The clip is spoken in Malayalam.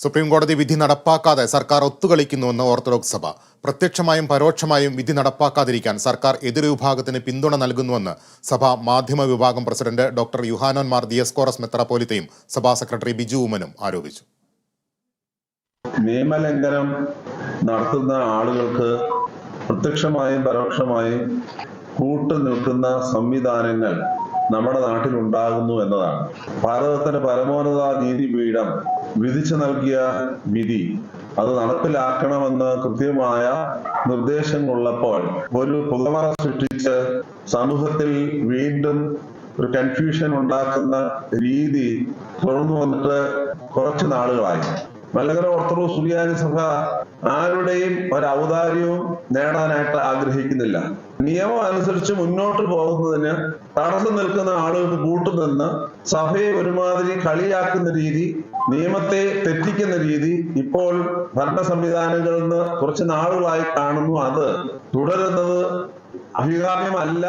സുപ്രീം കോടതി വിധി നടപ്പാക്കാതെ സർക്കാർ ഒത്തുകളിക്കുന്നുവെന്ന് ഓർത്തഡോക്സ് സഭ. പ്രത്യക്ഷമായും പരോക്ഷമായും വിധി നടപ്പാക്കാതിരിക്കാൻ സർക്കാർ എതിർവിഭാഗത്തിന് പിന്തുണ നൽകുന്നുവെന്ന് സഭ മാധ്യമ വിഭാഗം പ്രസിഡന്റ് ഡോക്ടർ യുഹാനോൻ മാർ ദിയസ്കോറസ് മെത്രാപ്പോലിത്തയും സഭാ സെക്രട്ടറി ബിജു ഉമ്മനും ആരോപിച്ചു. നിയമലംഘനം നടത്തുന്ന ആളുകൾക്ക് പ്രത്യക്ഷമായും പരോക്ഷമായും കൂട്ടു നിൽക്കുന്ന സംവിധാനങ്ങൾ നമ്മുടെ നാട്ടിൽ ഉണ്ടാകുന്നു എന്നതാണ്. ഭാരതത്തിന്റെ പരമോന്നത നീതി നീതിപീഠം വിധിച്ചു നൽകിയ വിധി അത് നടപ്പിലാക്കണമെന്ന് കൃത്യമായ നിർദ്ദേശങ്ങളുള്ളപ്പോൾ ഒരു പുതുമറ സൃഷ്ടിച്ച് സമൂഹത്തിൽ വീണ്ടും ഒരു കൺഫ്യൂഷൻ ഉണ്ടാക്കുന്ന രീതി തുടർന്നു വന്നിട്ട് കുറച്ച് നാളുകളായി. മലങ്കര ഓർത്തഡോക്സ് സുറിയാനി സഭ ആരുടെയും ഒരു ഔദാര്യവും നേടാനായിട്ട് ആഗ്രഹിക്കുന്നില്ല. നിയമം അനുസരിച്ച് മുന്നോട്ട് പോകുന്നതിന് തടസ്സം നിൽക്കുന്ന ആളുകൾക്ക് കൂട്ടുനിന്ന് സഭയെ ഒരുമാതിരി കളിയാക്കുന്ന രീതി നിയമത്തെ തെറ്റിക്കുന്ന രീതി ഇപ്പോൾ ഭരണ സംവിധാനങ്ങളിൽ നിന്ന് കുറച്ച് നാളുകളായി കാണുന്നു. അത് തുടരുന്നത് അഭികാമ്യമല്ല